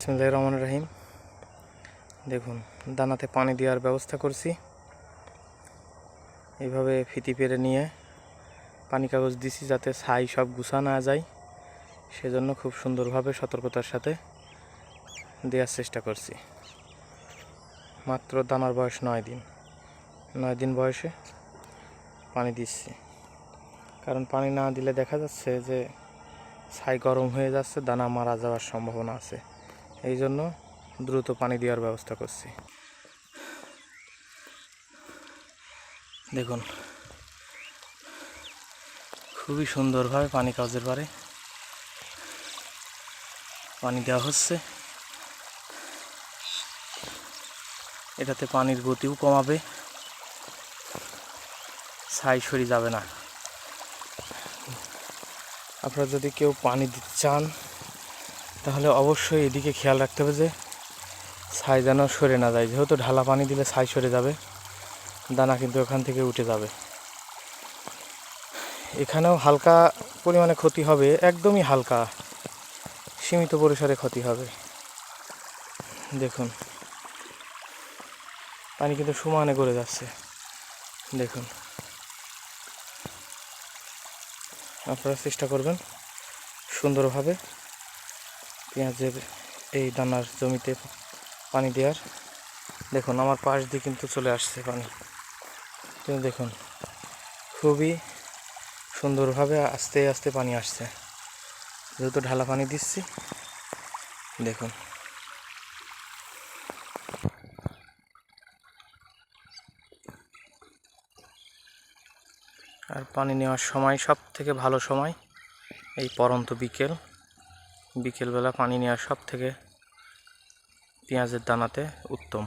বিসমুল্লাহ রহমান রাহিম। দেখুন, দানাতে পানি দেওয়ার ব্যবস্থা করছি। এইভাবে ফিতি পেরে নিয়ে পানি কাগজ দিছি যাতে ছাই সব গুছা না যায়। সেজন্য খুব সুন্দরভাবে সতর্কতার সাথে দেওয়ার চেষ্টা করছি। মাত্র দানার বয়স নয় দিন। নয় দিন বয়সে পানি দিচ্ছি। কারণ পানি না দিলে দেখা যাচ্ছে যে ছাই গরম হয়ে যাচ্ছে, দানা মারা যাওয়ার সম্ভাবনা আছে। এই জন্য দ্রুত পানি দেওয়ার ব্যবস্থা করছি। দেখুন, খুবই সুন্দরভাবে পানি কাজের পারে পানি দেওয়া হচ্ছে। এটাতে পানির গতিও কমাবে, ছাই সরি যাবে না। আপনারা যদি কেউ পানি দিতে চান তাহলে অবশ্যই এদিকে খেয়াল রাখতে হবে যে ছাই যেন সরে না যায়। যেহেতু ঢালা পানি দিলে ছাই সরে যাবে, দানা কিন্তু ওখান থেকে উঠে যাবে। এখানেও হালকা পরিমাণে ক্ষতি হবে, একদমই হালকা। সীমিত পরিসরে ক্ষতি হবে। দেখুন, পানি কিন্তু সমানে করে যাচ্ছে। দেখুন, আপনারা চেষ্টা করবেন সুন্দরভাবে পেঁয়াজের এই দানার জমিতে পানি দেওয়ার। দেখুন, আমার পাশ দিয়ে কিন্তু চলে আসছে পানি। কিন্তু দেখুন, খুবই সুন্দরভাবে আস্তে আস্তে পানি আসছে। যেহেতু ঢালা পানি দিচ্ছি। দেখুন। আর পানি নেওয়ার সময় সব থেকে ভালো সময় এই পরন্ত বিকেল। বিকেলবেলা পানি নেওয়া সব থেকে পেঁয়াজের দানাতে উত্তম।